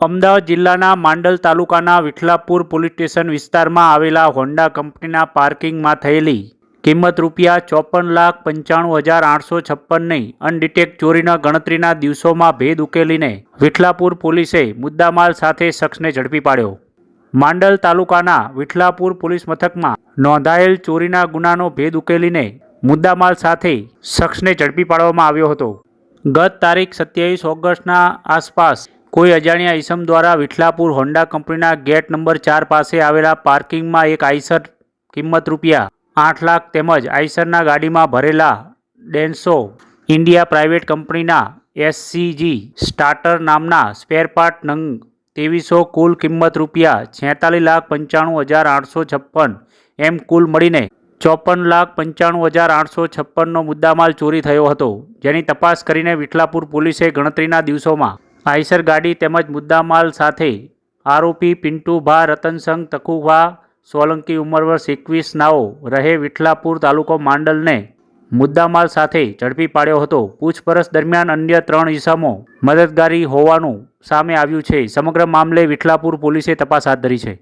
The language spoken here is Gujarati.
અમદાવાદ જિલ્લાના માંડલ તાલુકાના વિઠલાપુર પોલીસ સ્ટેશન વિસ્તારમાં આવેલા હોન્ડા કંપનીના પાર્કિંગમાં થયેલી કિંમત રૂપિયા ચોપન લાખ પંચાણું હજાર આઠસો છપ્પનની અનડિટેક ચોરીના ગણતરીના દિવસોમાં ભેદ ઉકેલીને વિઠલાપુર પોલીસે મુદ્દામાલ સાથે શખ્સને ઝડપી પાડ્યો. માંડલ તાલુકાના વિઠલાપુર પોલીસ મથકમાં નોંધાયેલ ચોરીના ગુનાનો ભેદ ઉકેલીને મુદ્દામાલ સાથે શખ્સને ઝડપી પાડવામાં આવ્યો હતો. ગત તારીખ સત્યાવીસ ઓગસ્ટના આસપાસ કોઈ અજાણ્યા ઈસમ દ્વારા વિઠલાપુર હોન્ડા કંપનીના ગેટ નંબર ચાર પાસે આવેલા પાર્કિંગમાં એક આઈસર કિંમત રૂપિયા આઠ લાખ તેમજ આઈસરના ગાડીમાં ભરેલા ડેન્સો ઇન્ડિયા પ્રાઇવેટ કંપનીના એસસીજી સ્ટાર્ટર નામના સ્પેરપાર્ટ નંગ ત્રેવીસો કુલ કિંમત રૂપિયા છેતાલીસ લાખ પંચાણું હજાર આઠસો છપ્પન એમ કુલ મળીને ચોપન લાખ પંચાણું હજાર આઠસો છપ્પનનો મુદ્દામાલ ચોરી થયો હતો. જેની તપાસ કરીને વિઠલાપુર પોલીસે ગણતરીના દિવસોમાં આઈસર ગાડી તેમજ મુદ્દામાલ સાથે આરોપી પિન્ટુભા રતનસંગ તકુભા સોલંકી ઉંમર વર્ષ એકવીસ નાઓ રહે વિઠલાપુર તાલુકો માંડલને મુદ્દામાલ સાથે ઝડપી પાડ્યો હતો. પૂછપરછ દરમિયાન અન્ય ત્રણ ઈસમો મદદગારી હોવાનું સામે આવ્યું છે. સમગ્ર મામલે વિઠલાપુર પોલીસે તપાસ હાથ ધરી છે.